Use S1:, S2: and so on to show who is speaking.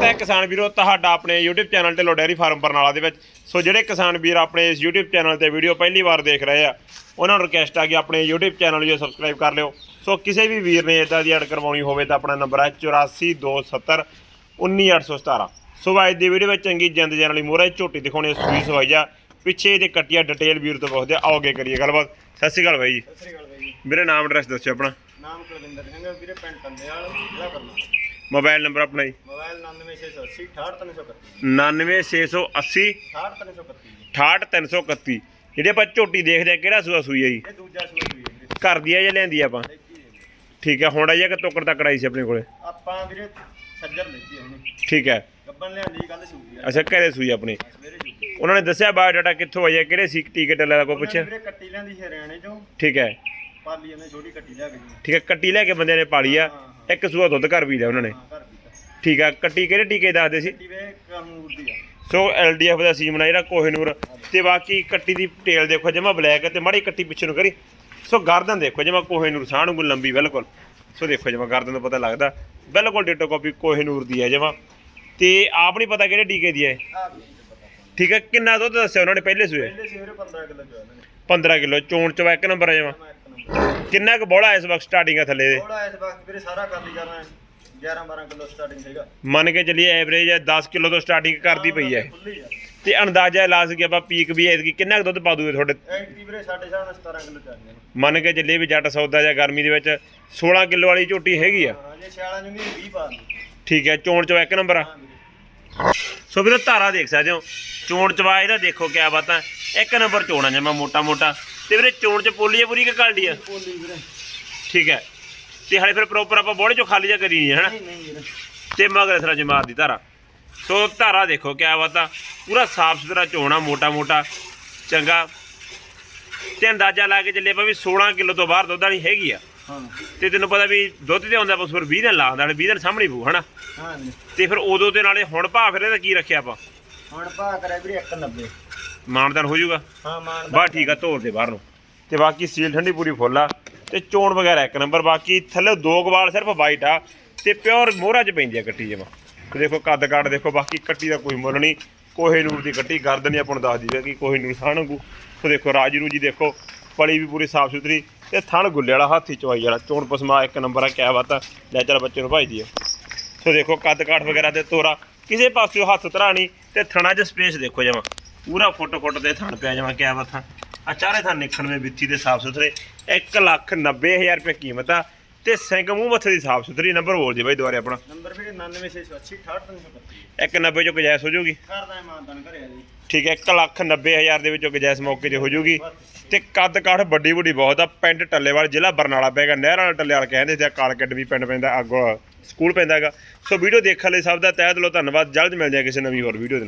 S1: ਤਾਂ ਕਿਸਾਨ ਵੀਰੋ ਤੁਹਾਡਾ ਆਪਣੇ YouTube channel Dhillon dairy farm Barnala ਦੇ ਵਿੱਚ। ਸੋ ਜਿਹੜੇ ਕਿਸਾਨ ਵੀਰ ਆਪਣੇ ਇਸ YouTube ਚੈਨਲ ਤੇ ਵੀਡੀਓ ਪਹਿਲੀ ਵਾਰ ਦੇਖ ਰਹੇ ਆ ਉਹਨਾਂ ਨੂੰ ਰਿਕਵੈਸਟ ਆ ਕਿ ਆਪਣੇ YouTube ਚੈਨਲ ਨੂੰ ਸਬਸਕ੍ਰਾਈਬ ਕਰ ਲਿਓ। ਸੋ ਕਿਸੇ ਵੀ ਵੀਰ ਨੇ ਇਦਾਂ ਦੀ ਐਡ ਕਰਵਾਉਣੀ ਹੋਵੇ ਤਾਂ ਆਪਣਾ ਨੰਬਰ ਹੈ 8427 19817 ਸੋ ਅੱਜ ਦੀ ਵੀਡੀਓ ਵਿੱਚ ਚੰਗੀ ਜਿੰਦ ਜਾਨ ਵਾਲੀ ਮੋਹਰਾ ਝੋਟੀ ਦਿਖਾਉਣੀ ਸੂਈ ਸਵਾਈ ਆ। ਪਿੱਛੇ ਇਹਦੇ ਕੱਟੀਆਂ ਡਿਟੇਲ ਵੀਰ ਤੋਂ ਪੁੱਛਦੇ ਆ। ਆਓ ਅੱਗੇ ਕਰੀਏ ਗੱਲਬਾਤ। ਸਤਿ ਸ਼੍ਰੀ ਅਕਾਲ ਬਾਈ ਜੀ।
S2: ਸਤਿ ਸ੍ਰੀ ਅਕਾਲ ਬਾਈ ਜੀ।
S1: ਮੇਰੇ ਨਾਮ ਐਡਰੈਸ ਦੱਸਿਓ ਆਪਣਾ।
S2: ਨਾਮ ਕੁਲਵਿੰਦਰ ਸਿੰਘ ਵੀਰੇ ਪਿੰਡ ਟੰਡੇਵਾਲ ਜ਼ਿਲ੍ਹਾ ਕਰਨਾ
S1: ਮੋਬਾਈਲ ਨੰਬਰ ਆਪਣਾ ਜੀ।
S2: ਮੋਬਾਈਲ 99680 68331
S1: 99680
S2: 68331
S1: 68331 ਜਿਹੜੇ ਆਪਾਂ ਝੋਟੀ ਦੇਖਦੇ ਆ ਕਿਹੜਾ ਸੂਆ ਸੂਈ ਆ ਜੀ?
S2: ਇਹ ਦੂਜਾ ਸੂਆ ਵੀ ਹੈ
S1: ਘਰ ਦੀ ਆ ਜਾਂ ਲੈਂਦੀ ਆ ਆਪਾਂ?
S2: ਹੈ।
S1: ਠੀਕ ਹੈ ਹੁਣ ਆਈ ਆ ਕਿ ਟੋਕਰ ਤੱਕ ਆਈ ਸੀ ਆਪਣੇ ਕੋਲੇ।
S2: ਆਪਾਂ ਵੀਰੇ ਸੱਜਰ ਲੈਤੀ ਉਹਨੇ
S1: ਠੀਕ ਹੈ
S2: ਗੱਬਨ ਲਿਆਂਦੀ ਕੱਲ ਸੂਈ ਆ
S1: ਅੱਛਾ ਘਰੇ ਸੂਈ ਆਪਣੀ।
S2: ਸੂਈ
S1: ਉਹਨਾਂ ਨੇ ਦੱਸਿਆ ਬਾਇਓਡਾਟਾ ਕਿੱਥੋਂ ਆਈ ਹੈ ਕਿਹੜੇ ਸੀ ਟਿਕਟ ਲੈ ਕੋ ਪੁੱਛਿਆ?
S2: ਵੀਰੇ ਕੱਟੀ ਲਿਆਂਦੀ ਸੀ ਹਰਿਆਣੇ ਚੋਂ।
S1: ਠੀਕ ਹੈ
S2: ਪਾਲੀ ਉਹਨੇ ਛੋਟੀ ਕੱਟੀ ਲਿਆ ਕੇ
S1: ਠੀਕ ਹੈ ਕੱਟੀ ਲੈ ਕੇ ਬੰਦੇ ਨੇ ਪਾਲੀ ਆ। ਇੱਕ ਸੂਆ ਦੁੱਧ ਘਰ ਵੀ ਲਿਆ ਉਹਨਾਂ ਨੇ।
S2: ਘਰ।
S1: ਠੀਕ ਹੈ ਕੱਟੀ ਕਿਹੜੇ ਟੀਕੇ ਦੱਸਦੇ ਸੀ?
S2: ਕੱਟੀ ਵੇ ਕਾਨੂੰਨ ਦੀ ਆ।
S1: ਸੋ ਐਲਡੀਐਫ ਦਾ ਸੀਮ ਨਾ ਜਿਹੜਾ ਕੋਹਿਨੂਰ। ਤੇ ਬਾਕੀ ਕੱਟੀ ਦੀ ਟੇਲ ਦੇਖੋ ਜਮਾ ਬਲੈਕ ਤੇ ਮਾੜੀ ਕੱਟੀ ਪਿੱਛੇ ਨੂੰ ਕਰੀ। ਸੋ ਗਰਦਨ ਦੇਖੋ ਜਮਾ ਕੋਹਿਨੂਰ ਸਾਹ ਨੂੰ ਲੰਬੀ ਬਿਲਕੁਲ। ਸੋ ਦੇਖੋ ਜਮਾ ਗਰਦਨ ਤੋਂ ਪਤਾ ਲੱਗਦਾ। ਬਿਲਕੁਲ ਡਿਟੋ ਕਾਪੀ ਕੋਹਿਨੂਰ ਦੀ ਹੈ ਜਮਾ। ਤੇ ਆਪ ਨਹੀਂ ਪਤਾ ਕਿਹੜੇ ਟੀਕੇ ਦੀ ਹੈ
S2: ਆ
S1: ਠੀਕ ਹੈ ਕਿੰਨਾ ਦੁੱਧ ਦੱਸਿਆ ਉਹਨਾਂ ਨੇ ਪਹਿਲੇ ਸੂਏ?
S2: ਪਹਿਲੇ ਸਵੇਰੇ 15 ਕਿਲੋ ਚੋਇਆ ਇਹਨਾਂ ਨੇ।
S1: 15 ਕਿਲੋ ਚੋਣ ਚਵਾ ਇੱਕ ਨੰਬਰ ਹੈ ਜਮਾ। ਕਿੰਨਾ ਕੁ ਬੋੜਾ ਇਸ ਵਕਤ ਸਟਾਰਟਿੰਗ ਆ ਥੱਲੇ? ਦੇ
S2: ਥੋੜਾ ਇਸ ਵਕਤ ਵੀਰੇ ਸਾਰਾ ਕਰ ਲਈ ਕਰਨਾ 11 12 ਕਿਲੋ ਸਟਾਰਟਿੰਗ ਸੀਗਾ।
S1: ਮੰਨ ਕੇ ਚੱਲੀਏ ਐਵਰੇਜ ਹੈ 10 ਕਿਲੋ ਤੋਂ ਸਟਾਰਟਿੰਗ ਕਰਦੀ ਪਈ ਹੈ
S2: ਖੁੱਲੀ ਆ।
S1: ਤੇ ਅੰਦਾਜ਼ਾ ਲਾ ਸਕੀ ਆਪਾਂ ਪੀਕ ਵੀ ਐਤਕੀ ਕਿੰਨਾ ਕੁ ਦੁੱਧ ਪਾ ਦੂਗੇ ਤੁਹਾਡੇ?
S2: ਐਂਟੀ ਵੀਰੇ ਸਾਡੇ ਹਿਸਾਬ ਨਾਲ 17 ਕਿਲੋ ਚੱਲਦੇ ਨੇ
S1: ਮੰਨ ਕੇ ਚੱਲੀਏ ਵੀ ਜੱਟ ਸੌਦਾ ਜਾਂ ਗਰਮੀ ਦੇ ਵਿੱਚ 16 ਕਿਲੋ ਵਾਲੀ ਝੋਟੀ ਹੈਗੀ ਆ।
S2: ਹਾਂ ਜੇ ਸਿਆਲਾਂ ਵੀ 20 ਪਾ ਦਿੰਦੇ
S1: ਠੀਕ ਹੈ ਚੋਣ ਚਵਾ ਇੱਕ ਨੰਬਰ ਆ।
S2: ਹਾਂ ਵੀਰੇ।
S1: ਸੋ ਵੀਰੋ ਧਾਰਾ ਦੇਖ ਸਕਦੇ ਹੋ। ਚੋਣ ਚਵਾ ਇਹਦਾ ਦੇਖੋ ਕਿਆ ਬਾਤਾਂ। ਇੱਕ ਨੰਬਰ ਚੋਣਾ ਜਮਾ ਮੋਟਾ ਮੋਟਾ ਤੇ ਵੀਰੇ ਚੋਣ ਚ ਪੋਲੀ ਪੂਰੀ ਕਿ ਕਾਲਡੀ ਆ
S2: ਪੋਲੀ ਵੀਰੇ।
S1: ਠੀਕ ਹੈ। ਤੇ ਹਾਲੇ ਫਿਰ ਪ੍ਰੋਪਰ ਆਪਾਂ ਬੋੜੇ ਚੋਂ ਖਾਲੀ ਜਾ ਕਰੀ ਨਹੀਂ ਹੈ ਹਨਾ?
S2: ਨਹੀਂ ਨਹੀਂ ਵੀਰੇ।
S1: ਤੇ ਮਗਰ ਥਰਾ ਜਮਾਤ ਦੀ ਧਾਰਾ। ਸੋ ਧਾਰਾ ਦੇਖੋ ਕਿਆ ਬਾਤਾਂ ਪੂਰਾ ਸਾਫ਼ ਸੁਥਰਾ ਚੋਣਾ ਮੋਟਾ ਮੋਟਾ ਚੰਗਾ। ਤੇ ਅੰਦਾਜ਼ਾ ਲਾ ਕੇ ਚੱਲੇ ਆਪਾਂ ਵੀ 16 ਕਿਲੋ ਤੋਂ ਬਾਹਰ ਦੁੱਧ ਵਾਲੀ ਹੈਗੀ ਆ।
S2: ਹਾਂ।
S1: ਤੇ ਤੈਨੂੰ ਪਤਾ ਵੀ ਦੁੱਧ ਤੇ ਆਉਂਦਾ ਬਸ ਫਿਰ 20 ਦਿਨ ਲਾਉਂਦਾ ਨਾਲੇ 20 ਦਿਨ ਸਾਹਮਣੇ ਪੂ ਹਨਾ? ਤੇ ਫਿਰ ਉਦੋਂ ਤੇ ਨਾਲੇ ਹੁਣ ਭਾ ਫਿਰ ਇਹਦਾ ਕੀ ਰੱਖਿਆ ਆਪਾਂ?
S2: ਹੁਣ ਪਾ ਕਰਿਆ ਵੀਰੇ 190
S1: ਮਾਨਦਾਨ ਹੋ ਜਾਊਗਾ?
S2: ਹਾਂ ਮਾਨ
S1: ਬਾ ਠੀਕ ਆ ਧੋਰ ਦੇ ਬਾਹਰ ਨੂੰ। ਤੇ ਬਾਕੀ ਸੀਲ ਠੰਡੀ ਪੂਰੀ ਫੁੱਲ ਆ। ਤੇ ਚੋਣ ਵਗੈਰਾ ਇੱਕ ਨੰਬਰ ਬਾਕੀ ਥੱਲੇ ਦੋ ਗਵਾਲ ਸਿਰਫ ਵਾਈਟ ਆ। ਤੇ ਪਿਓਰ ਮੋਹਰਾ ਚ ਪੈਂਦੀ ਆ ਕੱਟੀ ਜਮਾ। ਤੇ ਦੇਖੋ ਕੱਦ ਕਾਠ ਦੇਖੋ ਬਾਕੀ ਕੱਟੀ ਦਾ ਕੋਈ ਮੁੱਲ ਨਹੀਂ। ਕੋਹੇ ਨੂਰ ਦੀ ਕੱਟੀ ਗਰਦਨ ਹੀ ਆਪਾਂ ਨੂੰ ਦੱਸਦੀ ਹੈ ਕਿ ਕੋਹੇ ਨੂਰ ਸਾਣਗੂ ਸੋ ਦੇਖੋ ਰਾਜੀ ਰੂਜੀ ਦੇਖੋ ਪਲੀ ਵੀ ਪੂਰੀ ਸਾਫ਼ ਸੁਥਰੀ। ਤੇ ਥਣ ਗੁੱਲੇ ਵਾਲਾ ਹਾਥੀ ਚਵਾਈ ਵਾਲਾ ਚੋਣ ਪਸਮਾ ਇੱਕ ਨੰਬਰ ਆ ਕਿਆ ਬਾਤ ਆ। ਲੈ ਚੱਲ ਬੱਚੇ ਨੂੰ ਭਾਈਦੀ ਆ ਸੋ ਦੇਖੋ ਕੱਦ ਕਾਠ ਵਗੈਰਾ ਤੇ ਤੋਰਾ। ਕਿਸੇ ਪਾਸਿਓਂ ਹੱਥ ਧਰਾ ਨਹੀਂ ਤੇ ਥਣਾ 'ਚ ਸਪੇਸ ਦੇਖੋ ਜਮਾ। ਪੂਰਾ ਫੁੱਟ ਫੁੱਟ ਦੇ ਥਣ ਪਿਆ ਜਮਾ ਕਿਆ ਬਾਤ ਆ ਚਾਰੇ ਥਣ ਨਿਖਣਵੇਂ ਵਿੱਥੀ ਦੇ ਸਾਫ਼ ਸੁਥਰੇ। 1 ਲੱਖ 90 ਹਜ਼ਾਰ ਰੁਪਏ ਕੀਮਤ ਆ ਤੇ ਸਿੰਘ ਮੂੰਹ ਮੱਥੇ ਦੀ ਸਾਫ਼ ਸੁਥਰੀ ਨੰਬਰ ਬੋਲ ਜੀ ਬਾਈ ਦੁਬਾਰੇ ਆਪਣਾ।
S2: ਨੰਬਰ ਵੀਰੇ 99680 68332
S1: ਇੱਕ 90 ਚੋਂ ਗੁਜਾਇਸ਼ ਹੋ ਜਾਊਗੀ।
S2: ਕਰਦਾ ਜੀ।
S1: ਠੀਕ ਹੈ 1 ਲੱਖ 90 ਹਜ਼ਾਰ ਦੇ ਵਿੱਚੋਂ ਗੁਜਾਇਸ਼ ਮੌਕੇ ਤੇ ਹੋ ਜਾਊਗੀ। ਤੇ ਕੱਦ ਕਾਠ ਵੱਡੀ ਵੱਡੀ ਬਹੁਤ ਆ ਪਿੰਡ ਟੱਲੇਵਾਲ ਜ਼ਿਲ੍ਹਾ ਬਰਨਾਲਾ ਪੈਗਾ ਨਹਿਰ ਵਾਲਾ ਟੱਲੇਵਾਲ ਕਹਿੰਦੇ ਤੇ ਕਾਲਕੱਡ ਵੀ ਪਿੰਡ ਪੈਂਦਾ ਅੱਗੋਂ ਸਕੂਲ ਪੈਂਦਾ ਹੈਗਾ। ਸੋ ਵੀਡੀਓ ਦੇਖਣ ਲਈ ਸਭ ਦਾ ਤਹਿ ਦਿਲੋਂ ਧੰਨਵਾਦ। ਜਲਦ ਮਿਲਦੇ ਆ ਕਿਸੇ ਨਵੀਂ ਹੋਰ ਵੀਡੀਓ ਦੇ ਨਾਲ।